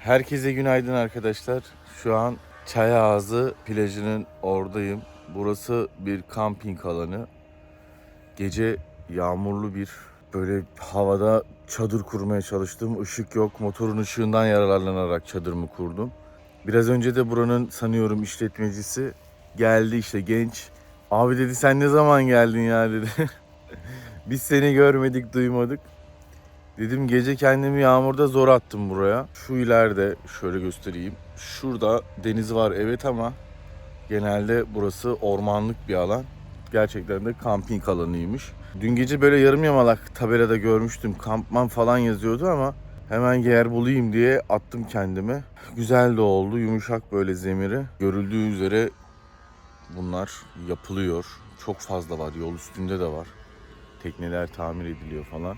Herkese günaydın arkadaşlar. Şu an Çayağızı plajının oradayım. Burası bir kamping alanı. Gece yağmurlu bir böyle havada çadır kurmaya çalıştım. Işık yok. Motorun ışığından yararlanarak çadırımı kurdum. Biraz önce de buranın sanıyorum işletmecisi geldi işte genç. Abi dedi sen ne zaman geldin ya dedi. Biz seni görmedik duymadık. Dedim gece kendimi yağmurda zor attım buraya. Şu ileride şöyle göstereyim. Şurada deniz var evet ama genelde burası ormanlık bir alan. Gerçekten de kamping alanıymış. Dün gece böyle yarım yamalak tabelada görmüştüm. Kampman falan yazıyordu ama hemen yer bulayım diye attım kendime. Güzel de oldu. Yumuşak böyle zemiri. Görüldüğü üzere bunlar yapılıyor. Çok fazla var. Yol üstünde de var. Tekneler tamir ediliyor falan.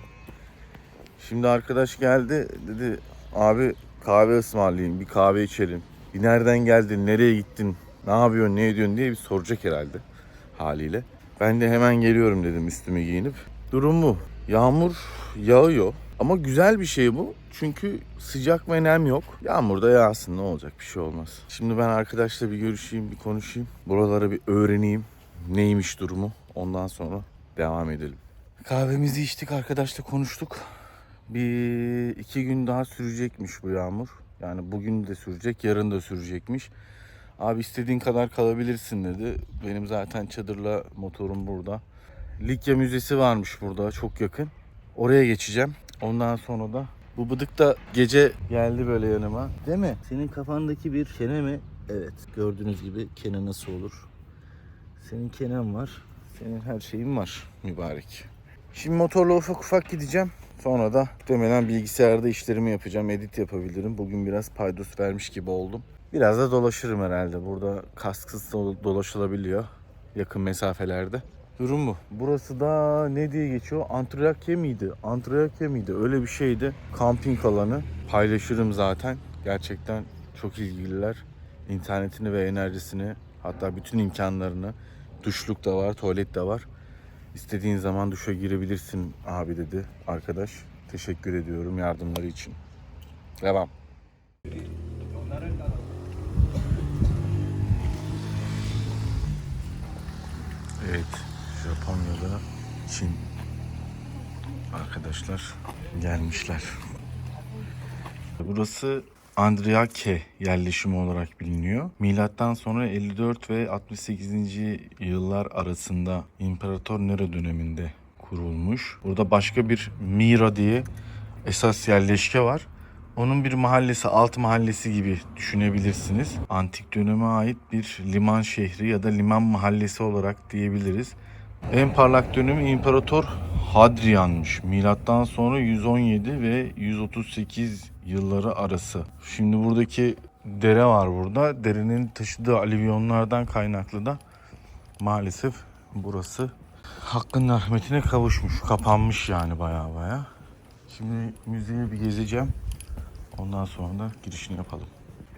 Şimdi arkadaş geldi dedi abi kahve ısmarlayayım bir kahve içelim. Bir nereden geldin nereye gittin ne yapıyorsun ne ediyorsun diye bir soracak herhalde haliyle. Ben de hemen geliyorum dedim üstümü giyinip. Durum bu. Yağmur yağıyor ama güzel bir şey bu. Çünkü sıcak ve nem yok. Yağmur da yağsın ne olacak bir şey olmaz. Şimdi ben arkadaşla bir görüşeyim bir konuşayım. Buraları bir öğreneyim. Neymiş durumu ondan sonra devam edelim. Kahvemizi içtik arkadaşla konuştuk. Bir iki gün daha sürecekmiş bu yağmur. Yani bugün de sürecek, yarın da sürecekmiş. Abi istediğin kadar kalabilirsin dedi. Benim zaten çadırla motorum burada. Likya Müzesi varmış burada çok yakın. Oraya geçeceğim. Ondan sonra da bu bıdık da gece geldi böyle yanıma. Değil mi? Senin kafandaki bir kene mi? Evet. Gördüğünüz gibi kene nasıl olur? Senin kenen var. Senin her şeyin var mübarek. Şimdi motorla ufak ufak gideceğim. Sonra da demelen bilgisayarda işlerimi yapacağım. Edit yapabilirim. Bugün biraz paydos vermiş gibi oldum. Biraz da dolaşırım herhalde. Burada kasksız do- dolaşılabiliyor. Yakın mesafelerde. Durum bu. Burası da ne diye geçiyor? Antrakya mıydı? Antrakya mıydı? Öyle bir şeydi. Kamping alanı. Paylaşırım zaten. Gerçekten çok ilgililer. İnternetini ve enerjisini hatta bütün imkanlarını duşluk da var, tuvalet de var. İstediğin zaman duşa girebilirsin abi dedi arkadaş. Teşekkür ediyorum yardımları için. Devam. Evet, Japonya'da Çin arkadaşlar gelmişler. Burası Andriake yerleşimi olarak biliniyor. Milattan sonra 54 ve 68. yıllar arasında İmparator Nero döneminde kurulmuş. Burada başka bir Mira diye esas yerleşke var. Onun bir mahallesi, alt mahallesi gibi düşünebilirsiniz. Antik döneme ait bir liman şehri ya da liman mahallesi olarak diyebiliriz. En parlak dönemi İmparator Hadrian'mış. Milattan sonra 117 ve 138 yılları arası. Şimdi buradaki dere var burada. Derenin taşıdığı alüvyonlardan kaynaklı da maalesef burası hakkın rahmetine kavuşmuş. Kapanmış yani baya baya. Şimdi müzeyi bir gezeceğim. Ondan sonra da girişini yapalım.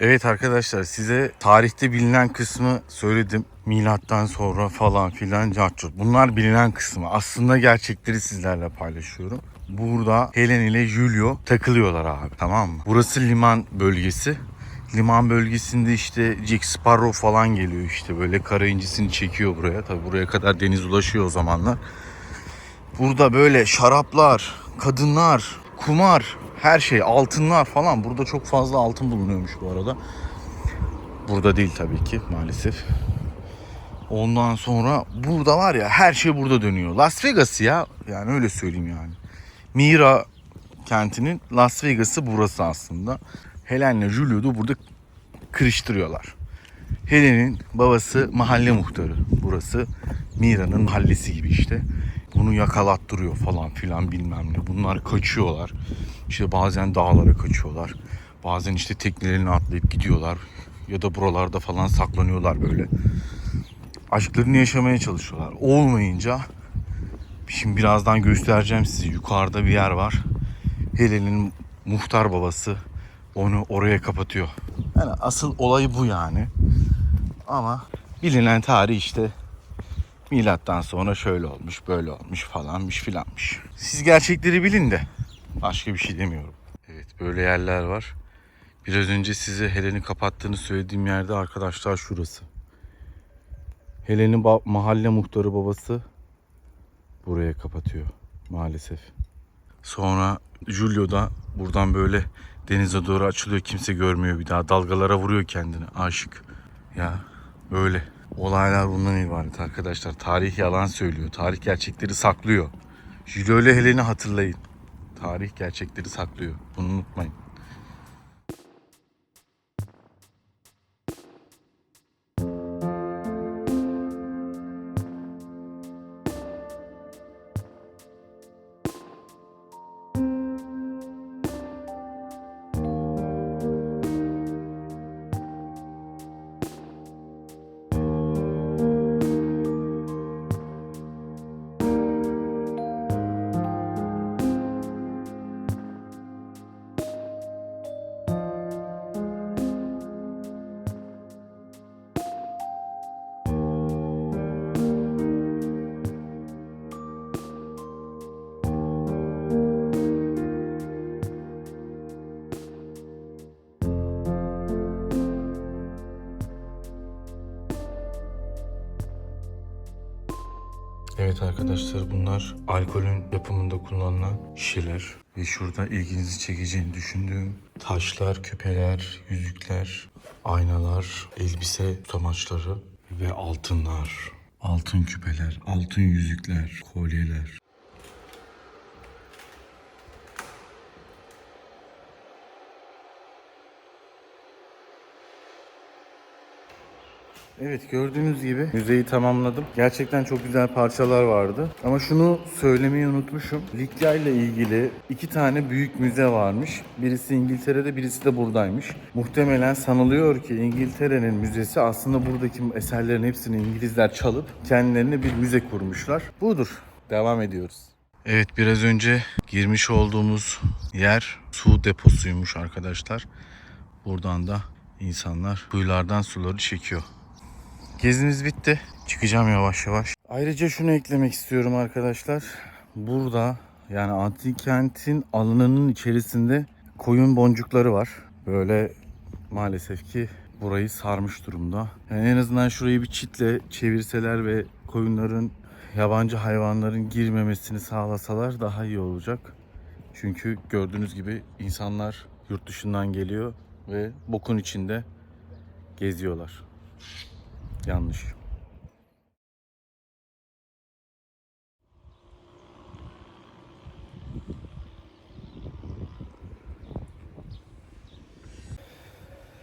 Evet arkadaşlar size tarihte bilinen kısmı söyledim. Milattan sonra falan filan carçurt. Bunlar bilinen kısmı. Aslında gerçekleri sizlerle paylaşıyorum. Burada Helen ile Julio takılıyorlar abi tamam mı? Burası liman bölgesi. Liman bölgesinde işte Jack Sparrow falan geliyor işte böyle kara incisini çekiyor buraya. Tabi buraya kadar deniz ulaşıyor o zamanlar. Burada böyle şaraplar, kadınlar, kumar, her şey, altınlar falan. Burada çok fazla altın bulunuyormuş bu arada. Burada değil tabii ki maalesef. Ondan sonra burada var ya her şey burada dönüyor. Las Vegas ya yani öyle söyleyeyim yani. Mira kentinin Las Vegas'ı burası aslında. Helen'le Julio'yu burada kırıştırıyorlar. Helen'in babası mahalle muhtarı. Burası Mira'nın mahallesi gibi işte. Bunu yakalattırıyor falan filan bilmem ne. Bunlar kaçıyorlar. İşte bazen dağlara kaçıyorlar. Bazen işte teknelerine atlayıp gidiyorlar. Ya da buralarda falan saklanıyorlar böyle. Aşklarını yaşamaya çalışıyorlar. Olmayınca şimdi birazdan göstereceğim size. Yukarıda bir yer var. Helen'in muhtar babası onu oraya kapatıyor. Yani asıl olay bu yani. Ama bilinen tarih işte milattan sonra şöyle olmuş, böyle olmuş falanmış filanmış. Siz gerçekleri bilin de başka bir şey demiyorum. Evet böyle yerler var. Biraz önce size Helen'i kapattığını söylediğim yerde arkadaşlar şurası. Helen'in mahalle muhtarı babası buraya kapatıyor maalesef. Sonra Julio da buradan böyle denize doğru açılıyor. Kimse görmüyor bir daha. Dalgalara vuruyor kendini. Aşık. Ya öyle. Olaylar bundan ibaret arkadaşlar. Tarih yalan söylüyor. Tarih gerçekleri saklıyor. Julio ile Helen'i hatırlayın. Tarih gerçekleri saklıyor. Bunu unutmayın. Evet arkadaşlar bunlar alkolün yapımında kullanılan şişeler. Ve şurada ilginizi çekeceğini düşündüğüm taşlar, küpeler, yüzükler, aynalar, elbise tutamaçları ve altınlar. Altın küpeler, altın yüzükler, kolyeler. Evet gördüğünüz gibi müzeyi tamamladım. Gerçekten çok güzel parçalar vardı. Ama şunu söylemeyi unutmuşum. Likya ile ilgili iki tane büyük müze varmış. Birisi İngiltere'de birisi de buradaymış. Muhtemelen sanılıyor ki İngiltere'nin müzesi aslında buradaki eserlerin hepsini İngilizler çalıp kendilerine bir müze kurmuşlar. Budur. Devam ediyoruz. Evet biraz önce girmiş olduğumuz yer su deposuymuş arkadaşlar. Buradan da insanlar kuyulardan suları çekiyor. Gezimiz bitti. Çıkacağım yavaş yavaş. Ayrıca şunu eklemek istiyorum arkadaşlar. Burada yani antik kentin alanının içerisinde koyun boncukları var. Böyle maalesef ki burayı sarmış durumda. Yani en azından şurayı bir çitle çevirseler ve koyunların yabancı hayvanların girmemesini sağlasalar daha iyi olacak. Çünkü gördüğünüz gibi insanlar yurt dışından geliyor ve bokun içinde geziyorlar. Yanlış.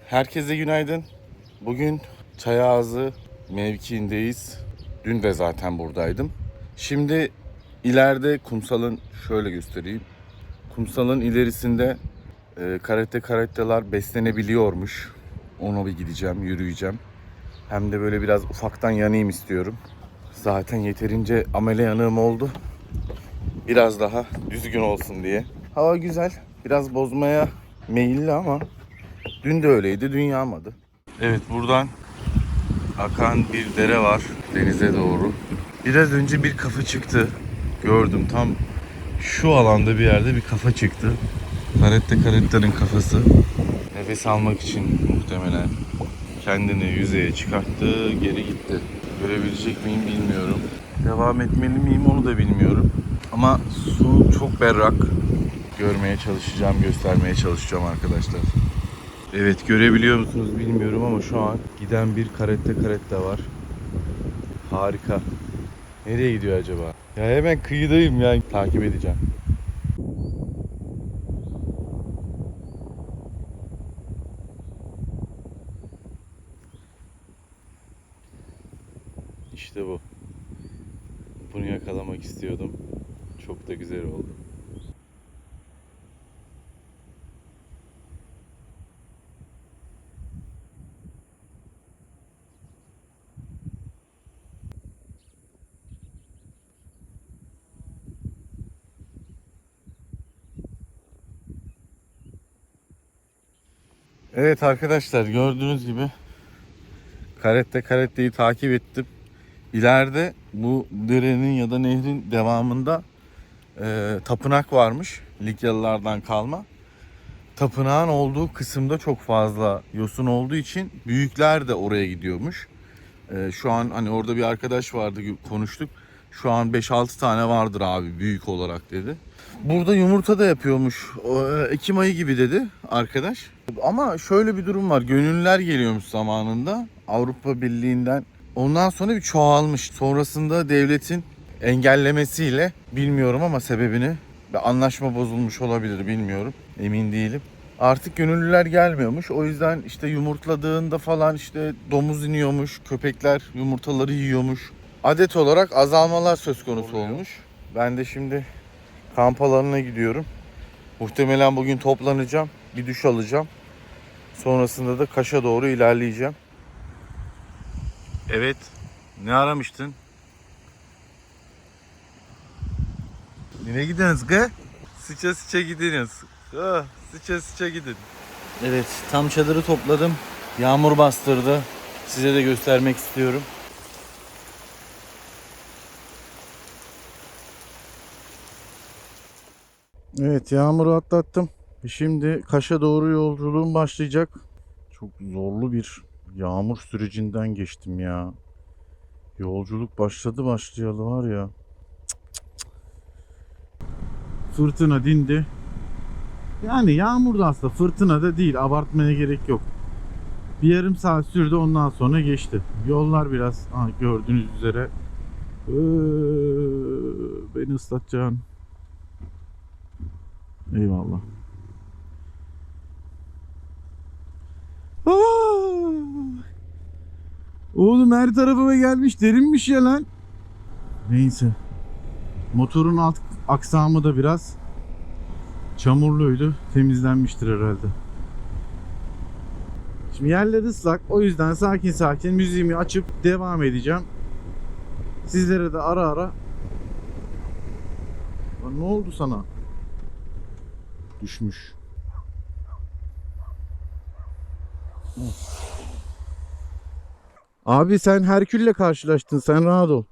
Herkese günaydın. Bugün Çayağızı mevkiindeyiz. Dün de zaten buradaydım. Şimdi ileride kumsalın şöyle göstereyim. Kumsalın ilerisinde e, karate karatteler beslenebiliyormuş. Ona bir gideceğim, yürüyeceğim. Hem de böyle biraz ufaktan yanayım istiyorum. Zaten yeterince amele yanığım oldu. Biraz daha düzgün olsun diye. Hava güzel. Biraz bozmaya meyilli ama dün de öyleydi. Dün yağmadı. Evet buradan akan bir dere var denize doğru. Biraz önce bir kafa çıktı. Gördüm tam şu alanda bir yerde bir kafa çıktı. Karette karettenin kafası. Nefes almak için muhtemelen kendini yüzeye çıkarttı, geri gitti. Görebilecek miyim bilmiyorum. Devam etmeli miyim onu da bilmiyorum. Ama su çok berrak. Görmeye çalışacağım, göstermeye çalışacağım arkadaşlar. Evet görebiliyor musunuz bilmiyorum ama şu an giden bir karette karette var. Harika. Nereye gidiyor acaba? Ya hemen kıyıdayım ya. Takip edeceğim. İşte bu. Bunu yakalamak istiyordum. Çok da güzel oldu. Evet arkadaşlar gördüğünüz gibi karette karetteyi takip ettim. İleride bu derenin ya da nehrin devamında e, tapınak varmış. Likyalılardan kalma. tapınağın olduğu kısımda çok fazla yosun olduğu için büyükler de oraya gidiyormuş. Ee, şu an hani orada bir arkadaş vardı konuştuk. Şu an 5-6 tane vardır abi büyük olarak dedi. Burada yumurta da yapıyormuş. E, Ekim ayı gibi dedi arkadaş. Ama şöyle bir durum var. Gönüllüler geliyormuş zamanında Avrupa Birliği'nden. Ondan sonra bir çoğalmış. Sonrasında devletin engellemesiyle bilmiyorum ama sebebini bir anlaşma bozulmuş olabilir bilmiyorum. Emin değilim. Artık gönüllüler gelmiyormuş. O yüzden işte yumurtladığında falan işte domuz iniyormuş. Köpekler yumurtaları yiyormuş. Adet olarak azalmalar söz konusu olmuş. Ben de şimdi kamp alanına gidiyorum. Muhtemelen bugün toplanacağım. Bir duş alacağım. Sonrasında da Kaş'a doğru ilerleyeceğim. Evet. Ne aramıştın? Nereye gidiyorsunuz kız? Sıça sıça gidiyorsunuz. Ah, sıça sıça gidin. Evet tam çadırı topladım. Yağmur bastırdı. Size de göstermek istiyorum. Evet yağmuru atlattım. Şimdi Kaş'a doğru yolculuğum başlayacak. Çok zorlu bir yağmur sürecinden geçtim ya. Yolculuk başladı başlayalı var ya. Fırtına dindi. Yani yağmur da aslında fırtına da değil. Abartmaya gerek yok. Bir yarım saat sürdü ondan sonra geçti. Yollar biraz ha, gördüğünüz üzere Ee, beni ıslatacaksın. Eyvallah. Oğlum her tarafıma gelmiş derinmiş ya lan. Neyse. Motorun alt aksamı da biraz çamurluydu. Temizlenmiştir herhalde. Şimdi yerler ıslak. O yüzden sakin sakin müziğimi açıp devam edeceğim. Sizlere de ara ara ne oldu sana? Düşmüş. Abi sen Herkül'le karşılaştın. Sen rahat ol.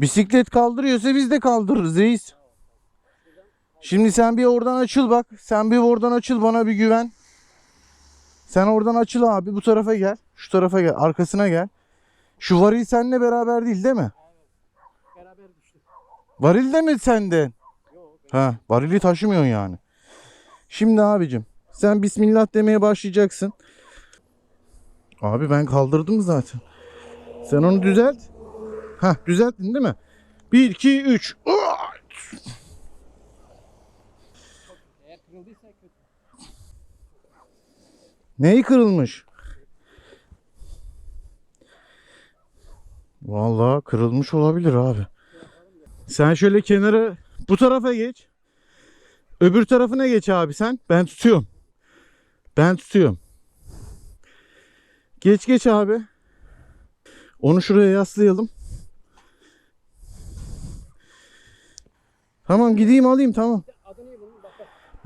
Bisiklet kaldırıyorsa biz de kaldırırız reis. Şimdi sen bir oradan açıl bak. Sen bir oradan açıl bana bir güven. Sen oradan açıl abi bu tarafa gel. Şu tarafa gel. Arkasına gel. Şu varil seninle beraber değil değil mi? Beraber düştük. Varil de mi sende? Ha, varili taşımıyorsun yani. Şimdi abicim sen Bismillah demeye başlayacaksın. Abi ben kaldırdım zaten. Sen onu düzelt. Ha düzelttin değil mi? 1 2 3. Eğer kırıldıysa kötü. Neyi kırılmış? Vallahi kırılmış olabilir abi. Sen şöyle kenara bu tarafa geç. Öbür tarafına geç abi sen. Ben tutuyorum. Ben tutuyorum. Geç geç abi. Onu şuraya yaslayalım. Tamam gideyim alayım tamam.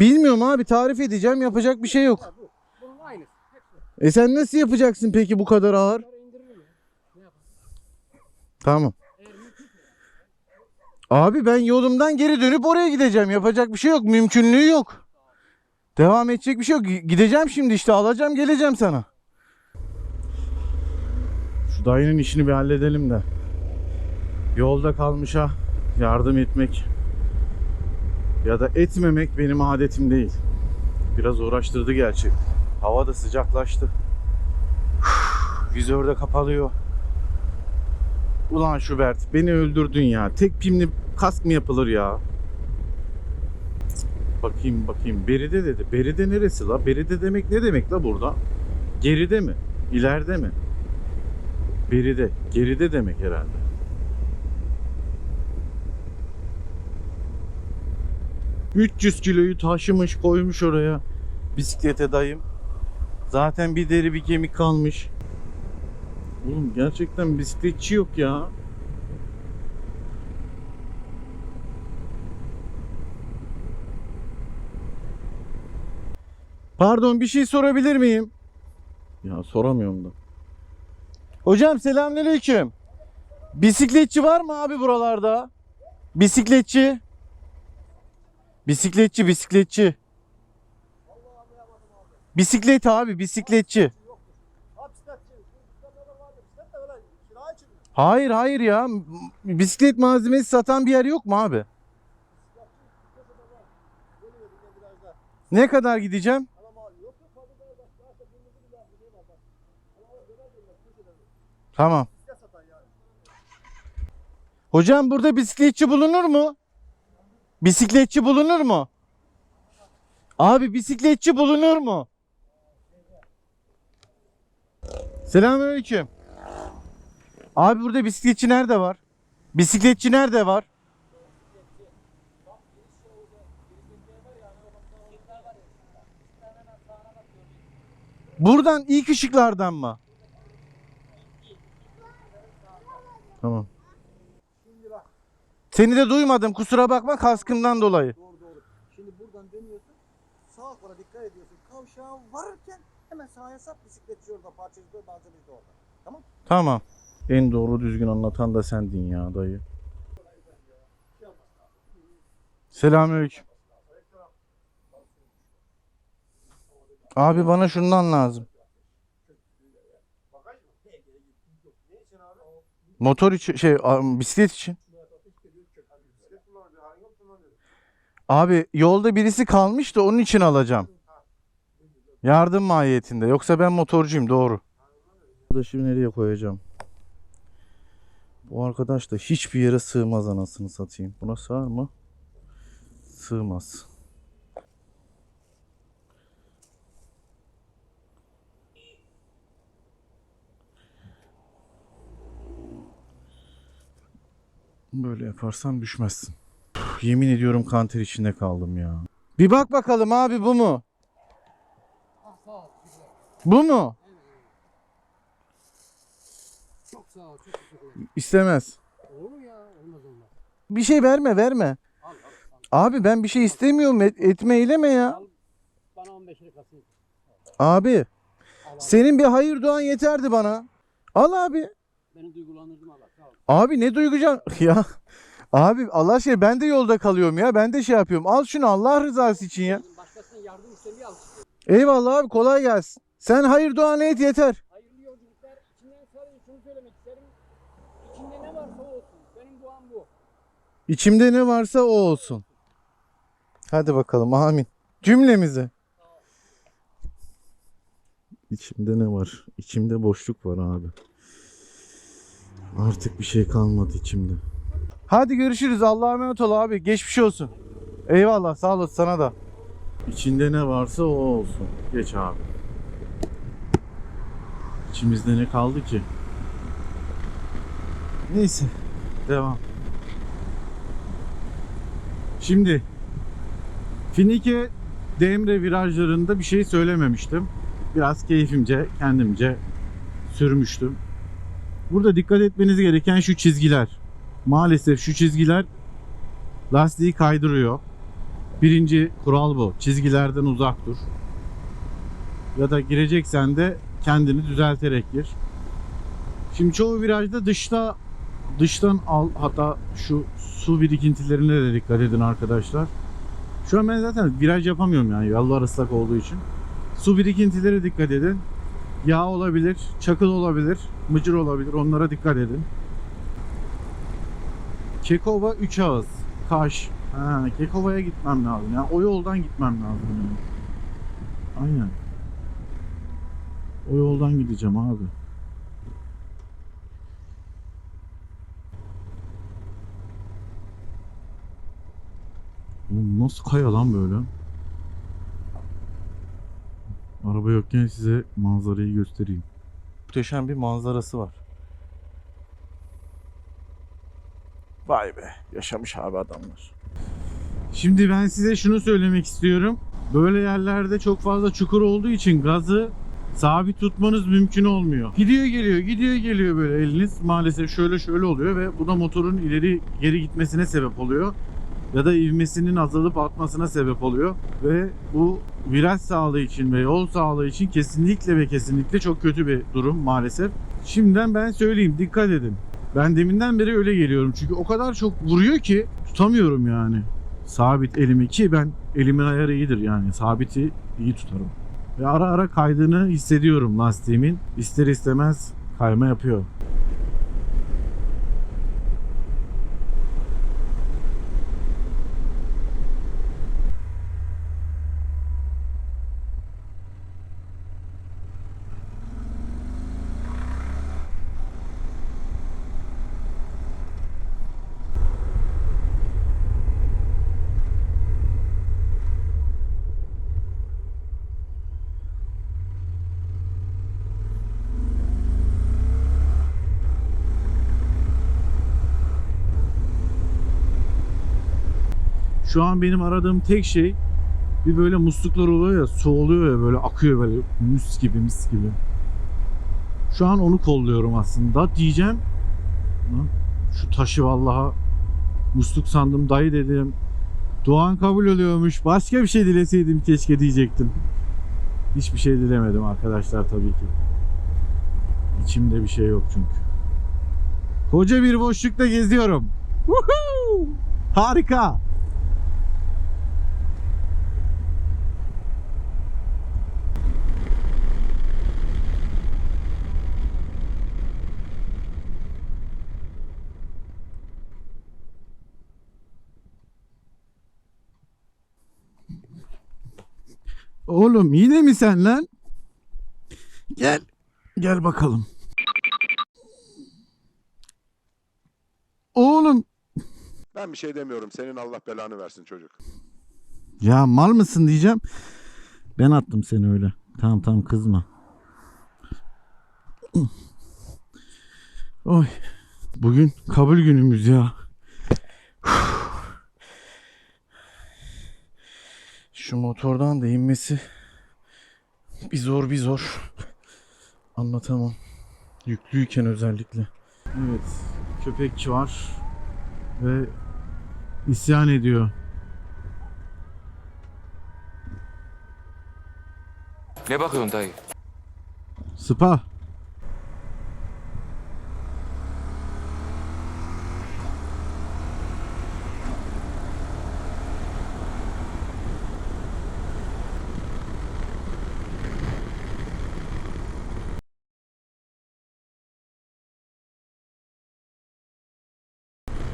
Bilmiyorum abi tarif edeceğim yapacak bir şey yok. E sen nasıl yapacaksın peki bu kadar ağır? Tamam. Abi ben yolumdan geri dönüp oraya gideceğim. Yapacak bir şey yok. Mümkünlüğü yok. Devam edecek bir şey yok. Gideceğim şimdi işte alacağım geleceğim sana. Dayının işini bir halledelim de. Yolda kalmışa yardım etmek ya da etmemek benim adetim değil. Biraz uğraştırdı gerçi. Hava da sıcaklaştı. Vizör de kapalıyor. Ulan Şubert beni öldürdün ya. Tek pimli kask mı yapılır ya? Bakayım bakayım. Beride dedi. Beride neresi la? Beride demek ne demek la burada? Geride mi? İleride mi? Beride. Geride demek herhalde. ...300 kiloyu taşımış koymuş oraya... ...bisiklete dayım... ...zaten bir deri bir kemik kalmış... Oğlum gerçekten bisikletçi yok ya. Pardon bir şey sorabilir miyim? Ya soramıyorum da. Hocam selamünaleyküm. Bisikletçi var mı abi buralarda? Bisikletçi. Bisikletçi bisikletçi. Bisiklet abi bisikletçi. Hayır hayır ya. Bisiklet malzemesi satan bir yer yok mu abi? Ne kadar gideceğim? Tamam abi. Yok yok fazla değil. Bak daha çok kırmızı bir bir şey var bak. Ama o döner döner. Köşeden. Tamam. Hocam burada bisikletçi bulunur mu? Bisikletçi bulunur mu? Abi bisikletçi bulunur mu? Selamünaleyküm. Abi burada bisikletçi nerede var? Bisikletçi nerede var? Buradan ilk ışıklardan mı? Tamam. Şimdi bak. Seni de duymadım kusura bakma kaskından dolayı. Doğru doğru. Şimdi buradan dönüyorsun. Sağa sola dikkat ediyorsun. Kavşağa varırken hemen sağa sap bisikletçi orada. Parçacı da malzemeci de orada. Tamam. Tamam. En doğru düzgün anlatan da sendin ya dayı. Selamünaleyküm. Abi bana şundan lazım. Motor için şey bisiklet için. Abi yolda birisi kalmış da onun için alacağım. Yardım mahiyetinde. Yoksa ben motorcuyum doğru. Arkadaşı nereye koyacağım? Bu arkadaş da hiçbir yere sığmaz anasını satayım. Buna sığar mı? Sığmaz. Böyle yaparsan düşmezsin. Üf, Yemin ediyorum kanter içinde kaldım ya. Bir bak bakalım abi bu mu? Bu mu? İstemez. Bir şey verme verme. Abi ben bir şey istemiyorum. Et, etme eyleme ya. Al. Bana 15 lira kasayım. Abi senin bir hayır duan yeterdi bana. Al abi. Beni duygulandırdın Allah. Sağ ol. Abi ne duygucan ya. Abi Allah aşkına ben de yolda kalıyorum ya. Ben de şey yapıyorum. Al şunu Allah rızası için ya. Başkasının yardım istemiyor al. Eyvallah abi kolay gelsin. Sen hayır duan et yeter. Hayırlı yolculuklar. İçinden sadece şunu söylemek isterim. İçinde ne varsa o olsun. Benim duam bu. İçimde ne varsa o olsun. Hadi bakalım amin. Cümlemize. İçimde ne var? İçimde boşluk var abi. Artık bir şey kalmadı içimde. Hadi görüşürüz. Allah'a emanet ol abi. Geçmiş olsun. Eyvallah. Sağ olasın sana da. İçinde ne varsa o olsun. Geç abi. İçimizde ne kaldı ki? Neyse. Devam. Şimdi Finike Demre virajlarında bir şey söylememiştim. Biraz keyfimce, kendimce sürmüştüm. Burada dikkat etmeniz gereken şu çizgiler. Maalesef şu çizgiler lastiği kaydırıyor. Birinci kural bu. Çizgilerden uzak dur. Ya da gireceksen de kendini düzelterek gir. Şimdi çoğu virajda dışta dıştan al hatta şu su birikintilerine de dikkat edin arkadaşlar. Şu an ben zaten viraj yapamıyorum yani yollar ıslak olduğu için. Su birikintileri dikkat edin. Yağ olabilir, çakıl olabilir, mıcır olabilir. Onlara dikkat edin. Kekova 3 ağız. Kaş. Ha, Kekova'ya gitmem lazım. Yani o yoldan gitmem lazım. Yani. Aynen. O yoldan gideceğim abi. Oğlum nasıl kaya lan böyle? Araba yokken size manzarayı göstereyim. Muhteşem bir manzarası var. Vay be, yaşamış abi adamlar. Şimdi ben size şunu söylemek istiyorum. Böyle yerlerde çok fazla çukur olduğu için gazı sabit tutmanız mümkün olmuyor. Gidiyor geliyor, gidiyor geliyor böyle eliniz. Maalesef şöyle şöyle oluyor ve bu da motorun ileri geri gitmesine sebep oluyor ya da ivmesinin azalıp artmasına sebep oluyor ve bu viraj sağlığı için ve yol sağlığı için kesinlikle ve kesinlikle çok kötü bir durum maalesef. Şimdiden ben söyleyeyim dikkat edin. Ben deminden beri öyle geliyorum çünkü o kadar çok vuruyor ki tutamıyorum yani. sabit elimi ki ben elimin ayarı iyidir yani sabiti iyi tutarım. Ve ara ara kaydığını hissediyorum lastiğimin. İster istemez kayma yapıyor. Şu an benim aradığım tek şey bir böyle musluklar oluyor ya su oluyor ya böyle akıyor böyle mis gibi mis gibi. Şu an onu kolluyorum aslında diyeceğim. Şu taşı vallaha musluk sandım dayı dedim. Doğan kabul oluyormuş. Başka bir şey dileseydim keşke diyecektim. Hiçbir şey dilemedim arkadaşlar tabii ki. İçimde bir şey yok çünkü. Koca bir boşlukta geziyorum. Woohoo! Harika. Oğlum yine mi sen lan? Gel. Gel bakalım. Oğlum. Ben bir şey demiyorum. Senin Allah belanı versin çocuk. Ya mal mısın diyeceğim. Ben attım seni öyle. Tamam tamam kızma. Oy. Bugün kabul günümüz ya. Şu motordan da inmesi bir zor bir zor. Anlatamam. Yüklüyken özellikle. Evet. Köpekçi var. Ve isyan ediyor. Ne bakıyorsun dayı? Spa.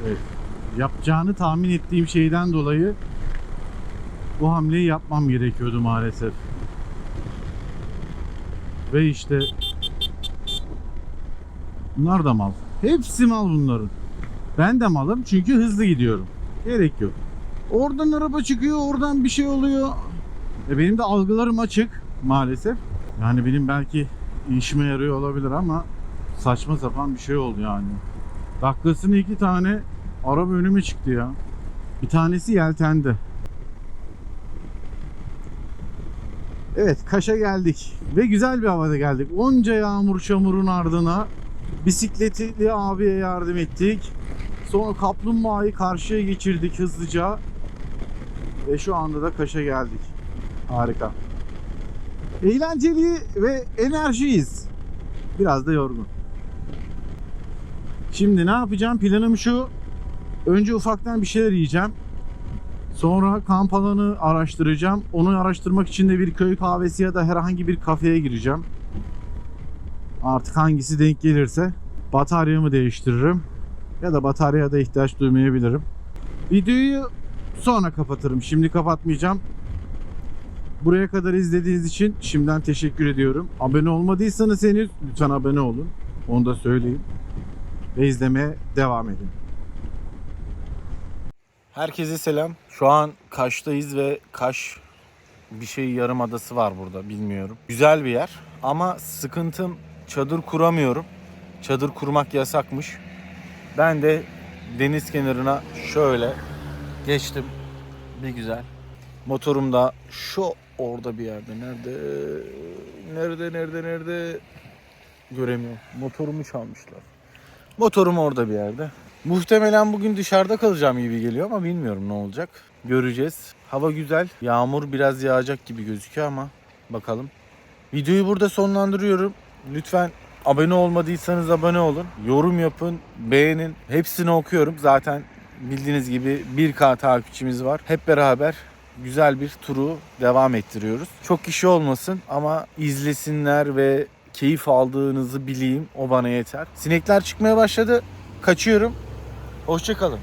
Evet. Yapacağını tahmin ettiğim şeyden dolayı bu hamleyi yapmam gerekiyordu maalesef. Ve işte bunlar da mal. Hepsi mal bunların. Ben de malım çünkü hızlı gidiyorum. Gerek yok. Oradan araba çıkıyor, oradan bir şey oluyor. E benim de algılarım açık maalesef. Yani benim belki işime yarıyor olabilir ama saçma sapan bir şey oldu yani. Dakikasını iki tane araba önüme çıktı ya. Bir tanesi yeltendi. Evet Kaş'a geldik ve güzel bir havada geldik. Onca yağmur çamurun ardına bisikletli abiye yardım ettik. Sonra kaplumbağayı karşıya geçirdik hızlıca. Ve şu anda da Kaş'a geldik. Harika. Eğlenceli ve enerjiyiz. Biraz da yorgun. Şimdi ne yapacağım? Planım şu. Önce ufaktan bir şeyler yiyeceğim. Sonra kamp alanı araştıracağım. Onu araştırmak için de bir köy kahvesi ya da herhangi bir kafeye gireceğim. Artık hangisi denk gelirse bataryamı değiştiririm. Ya da bataryaya da ihtiyaç duymayabilirim. Videoyu sonra kapatırım. Şimdi kapatmayacağım. Buraya kadar izlediğiniz için şimdiden teşekkür ediyorum. Abone olmadıysanız henüz lütfen abone olun. Onu da söyleyeyim. Ve izlemeye devam edin. Herkese selam. Şu an Kaş'tayız ve Kaş bir şey yarımadası var burada bilmiyorum. Güzel bir yer ama sıkıntım çadır kuramıyorum. Çadır kurmak yasakmış. Ben de deniz kenarına şöyle geçtim. Bir güzel. Motorum da şu orada bir yerde. Nerede? Nerede? Nerede? Nerede? Göremiyorum. Motorumu çalmışlar. Motorum orada bir yerde. Muhtemelen bugün dışarıda kalacağım gibi geliyor ama bilmiyorum ne olacak. Göreceğiz. Hava güzel. Yağmur biraz yağacak gibi gözüküyor ama bakalım. Videoyu burada sonlandırıyorum. Lütfen abone olmadıysanız abone olun. Yorum yapın, beğenin. Hepsini okuyorum. Zaten bildiğiniz gibi 1K takipçimiz var. Hep beraber güzel bir turu devam ettiriyoruz. Çok kişi olmasın ama izlesinler ve keyif aldığınızı bileyim. O bana yeter. Sinekler çıkmaya başladı. Kaçıyorum. Hoşçakalın.